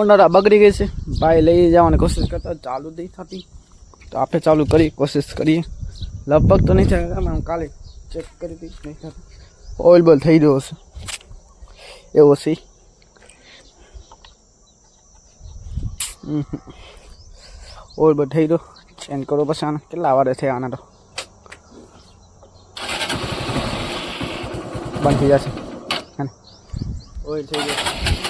Honour આ બગડી ગઈ છે. ભાઈ લઈ જવાની કોશિશ કરતા ચાલુ નહીં થતી. તો આપણે ચાલુ કરી, કોશિશ કરીએ. લગભગ તો નહીં થાય, આમ હું કાલે ચેક કરી હતી નહીં થતું ઓઇલ બોલ થઈ ગયો હશે. એવો છે. હમ. ઓઇલ બોલ થઈ ગયો ચેન્જ કરો પછી આને. કેટલા વારે થયા આના તો? બંધ થઈ જશે. હે ને? ઓઇલ થઈ ગયો.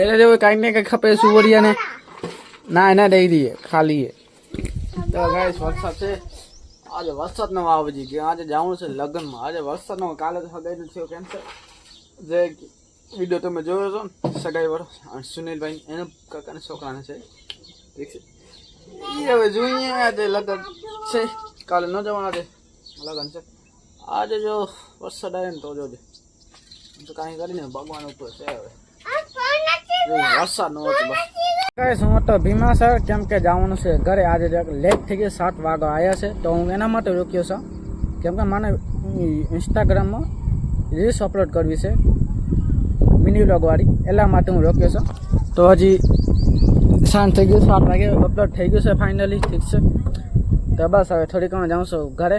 એટલે જો કાંઈક ને કંઈક ખપે સુવરિયા ને ના એને દઈ દઈએ, ખાલી તો ગાઈસ, વરસાદ છે. આજે વરસાદ નો આવજી કે આજે જવાનું છે લગ્નમાં. આજે વરસાદ નો કાલે તો સગાઈ નું થયો કેન્સર જે વીડિયો તમે જોયો છો ને, સગાઈ અને સુનિલભાઈ, એના કાકાના છોકરાને છે. ઠીક છે. એ હવે જોઈએ આજે લગ્ન છે. કાલે ન જવાના છે. લગ્ન છે. આજે જો વરસાદ આવે ને તો જોજે. તો કાંઈ કરીને ભગવાન ઉપર છે હવે. જો વરસાદ નો હતો બસ. કઈ શું તો ભીમા સર, કેમ કે જવાનું છે ઘરે. આજે લેટ થઈ ગઈ, સાત વાગો આવ્યા છે. તો હું એના માટે રોક્યો છું. કેમ કે મને ઇન્સ્ટાગ્રામમાં રીલ્સ અપલોડ કરવી છે મિની વ્લોગ વાળી. એટલા માટે હું રોક્યો છું. તો હજી સાંજ થઈ ગયું સાત વાગે અપલોડ થઈ ગયું છે ફાઇનલી ઠીક છે. તો બસ, હવે થોડીક વાર જાઉં છું ઘરે.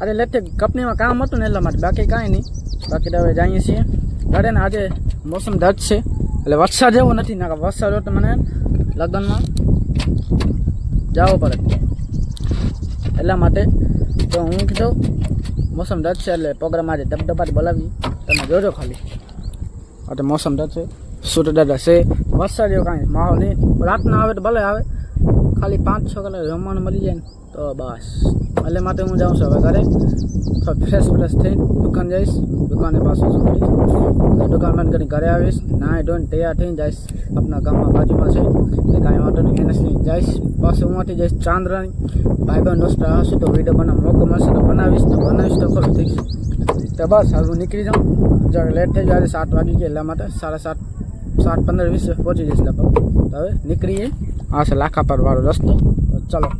આજે લેટ થઈ કંપનીમાં કામ હતું ને એટલા માટે. બાકી કાંઈ નહીં. બાકી તો હવે જઈએ છીએ. ઘરે ને આજે મોસમ ધજ છે. એટલે વરસાદ એવો નથી ના વરસાદ હોય તો મને લગ્નમાં જવું પડે. એટલા માટે તો હું કીધું, મોસમ દર્દ છે એટલે પ્રોગ્રામ આજે ધબધબાટ બોલાવી. તમે જોજો ખાલી. આ મોસમ દર્દ છે. સૂટ દાદા છે. વરસાદ એવો કાંઈ માહોલ નહીં. રાતના આવે તો ભલે આવે. ખાલી પાંચ છ કલાક જમવાનું મળી જાય ને. તો બસ. એટલે માટે હું જાઉં છું હવે ઘરે. ફ્રેશ ફ્રેશ થઈને દુકાન જઈશ. દુકાને પાછું શું કરીશ તો દુકાન બંધ કરીને ઘરે આવીશ. નાહી ધોઈને તૈયાર થઈને જઈશ. આપણા ગામમાં બાજુમાં છે. એ કાંઈ વાંધો નહીં એનએસની જઈશ. પાછું ઉમાંથી જઈશ ચાંદ્રાની. ભાઈ બહેન દોસ્ત હશે તો વીડિયો બનાવ મોકો મળશે તો બનાવીશ. તો બનાવીશ તો ખરું થઈશ તો બસ હવે હું નીકળી જાઉં. જ્યારે લેટ થઈ જાય સાત વાગી ગયા એટલા માટે. સાડા સાત સાત પંદર વીસ પહોંચી જઈશ લગભગ. હવે નીકળીએ. આ છે લાખા પર વાળો રસ્તો. ચલો.